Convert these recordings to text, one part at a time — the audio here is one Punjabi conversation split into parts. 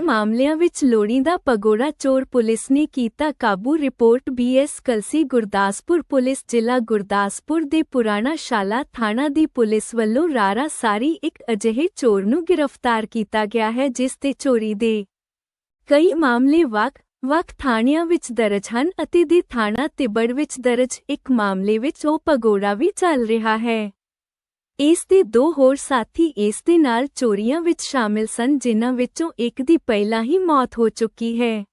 ਮਾਮਲਿਆਂ ਵਿੱਚ ਲੋੜੀਂਦਾ ਪਗੋੜਾ ਚੋਰ ਪੁਲਿਸ ਨੇ ਕੀਤਾ ਕਾਬੂ। Report B S Kalsi Gurdaspur police ਜ਼ਿਲ੍ਹਾ ਗੁਰਦਾਸਪੁਰ ਦੇ ਪੁਰਾਣਾ ਸ਼ਾਲਾ ਥਾਣਾ ਦੀ ਪੁਲਿਸ ਵੱਲੋਂ ਰਾਰਾ ਸਾਰੀ ਇੱਕ ਅਜਿਹੇ ਚੋਰ ਨੂੰ ਗ੍ਰਿਫਤਾਰ ਕੀਤਾ ਗਿਆ ਹੈ ਜਿਸ ਤੇ ਚੋਰੀ ਦੇ ਕਈ ਮਾਮਲੇ ਵੱਖ ਵੱਖ ਥਾਣਿਆਂ ਵਿੱਚ ਦਰਜ ਹਨ ਅਤੇ ਦੀ ਥਾਣਾ ਤਿੱਬੜ ਵਿੱਚ ਦਰਜ ਇੱਕ ਮਾਮਲੇ ਵਿੱਚ ਉਹ ਪਗੋੜਾ ਵੀ ਚੱਲ ਰਿਹਾ ਹੈ। ਇਸ ਦੇ ਦੋ ਹੋਰ ਸਾਥੀ ਇਸ ਦੇ ਨਾਲ ਚੋਰੀਆਂ ਵਿੱਚ ਸ਼ਾਮਿਲ ਸਨ, ਜਿਨ੍ਹਾਂ ਵਿੱਚੋਂ ਇੱਕ ਦੀ ਪਹਿਲਾਂ ਹੀ ਮੌਤ ਹੋ ਚੁੱਕੀ ਹੈ।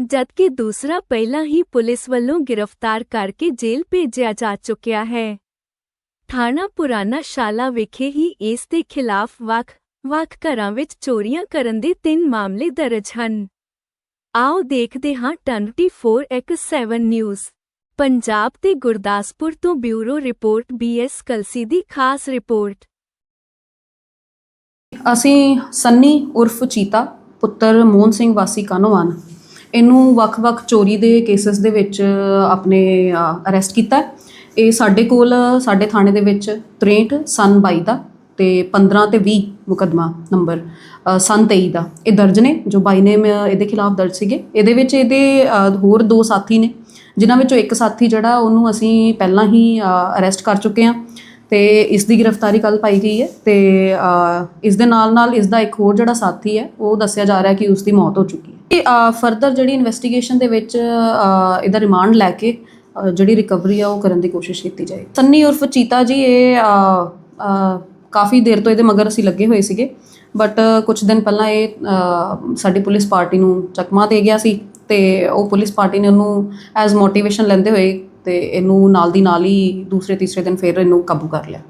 ਜਦਕਿ ਦੂਸਰਾ ਪਹਿਲਾਂ ਹੀ ਪੁਲਿਸ ਵੱਲੋਂ ਗ੍ਰਿਫਤਾਰ ਕਰਕੇ ਜੇਲ੍ਹ ਭੇਜਿਆ ਜਾ ਚੁੱਕਿਆ ਹੈ। ਥਾਣਾ ਪੁਰਾਣਾ ਸ਼ਾਲਾ ਵਿਖੇ ਹੀ ਇਸ ਦੇ ਖਿਲਾਫ ਵੱਖ ਵੱਖ ਘਰਾਂ ਵਿੱਚ ਚੋਰੀਆਂ ਕਰਨ ਦੇ ਤਿੰਨ ਮਾਮਲੇ ਦਰਜ ਹਨ। ਆਓ ਦੇਖਦੇ ਹਾਂ 24x7 ਨਿਊਜ਼। ਪੰਜਾਬ ਤੇ ਗੁਰਦਾਸਪੁਰ ਤੋਂ bureau report B S Kalsi ਦੀ ਖਾਸ ਰਿਪੋਰਟ। ਅਸੀਂ ਸੰਨੀ ਉਰਫ ਚੀਤਾ, ਪੁੱਤਰ ਮੋਹਨ ਸਿੰਘ ਵਾਸੀ ਕਾਨੋਵਾਨ ਇਹਨੂੰ ਵੱਖ-ਵੱਖ ਚੋਰੀ ਦੇ ਕੇਸਸ ਦੇ ਵਿੱਚ ਆਪਣੇ ਅਰੈਸਟ ਕੀਤਾ। ਇਹ ਸਾਡੇ ਕੋਲ, ਸਾਡੇ ਥਾਣੇ ਦੇ ਵਿੱਚ 63 ਸਨ 22 ਦਾ ਤੇ 15 ਤੇ 20 ਮੁਕਦਮਾ ਨੰਬਰ ਅ, ਸਨ 23 ਦਾ। ਇਹ ਦਰਜ ਨੇ ਜੋ ਬਾਈ ਨੇਮ ਇਹਦੇ ਖਿਲਾਫ ਦਰਜ ਸੀਗੇ। ਇਹਦੇ ਵਿੱਚ ਇਹਦੇ ਹੋਰ ਦੋ ਸਾਥੀ ਨੇ ਜਿਨ੍ਹਾਂ ਵਿੱਚੋਂ ਇੱਕ ਸਾਥੀ ਜਿਹੜਾ ਉਹਨੂੰ ਅਸੀਂ ਪਹਿਲਾਂ ਹੀ ਅਰੈਸਟ ਕਰ ਚੁੱਕੇ ਹਾਂ ਤੇ ਇਸ ਦੀ ਗ੍ਰਿਫਤਾਰੀ ਕੱਲ ਪਾਈ ਗਈ ਹੈ ਤੇ ਇਸ ਦੇ ਨਾਲ ਨਾਲ ਇਸ ਦਾ ਇੱਕ ਹੋਰ ਜਿਹੜਾ ਸਾਥੀ ਹੈ ਉਹ ਦੱਸਿਆ ਜਾ ਰਿਹਾ ਕਿ ਉਸ ਦੀ ਮੌਤ ਹੋ ਚੁੱਕੀ ਹੈ। ਤੇ ਫਰਦਰ ਜਿਹੜੀ ਇਨਵੈਸਟੀਗੇਸ਼ਨ ਦੇ ਵਿੱਚ ਇਹਦਾ ਰਿਮਾਂਡ ਲੈ ਕੇ ਜਿਹੜੀ ਰਿਕਵਰੀ ਆ ਉਹ ਕਰਨ ਦੀ ਕੋਸ਼ਿਸ਼ ਕੀਤੀ ਜਾਏ ਸੰਨੀ ਉਰਫ ਚੀਤਾ ਜੀ ਇਹ ਕਾਫੀ ਦੇਰ ਤੋਂ ਇਹਦੇ ਮਗਰ ਅਸੀਂ ਲੱਗੇ ਹੋਏ ਸੀਗੇ। ਬਟ ਕੁਝ ਦਿਨ ਪਹਿਲਾਂ ਇਹ ਅ, ਸਾਡੀ ਪੁਲਿਸ ਪਾਰਟੀ ਨੂੰ ਚਕਮਾ ਦੇ ਗਿਆ ਸੀ ਤੇ ਉਹ ਪੁਲਿਸ ਪਾਰਟੀ ਨੇ ਉਹਨੂੰ ਐਜ਼ ਮੋਟੀਵੇਸ਼ਨ ਲੈਂਦੇ ਹੋਏ ਤੇ ਇਹਨੂੰ ਨਾਲ ਦੀ ਨਾਲ ਹੀ ਦੂਸਰੇ ਤੀਸਰੇ ਦਿਨ ਫਿਰ ਇਹਨੂੰ ਕਾਬੂ ਕਰ ਲਿਆ।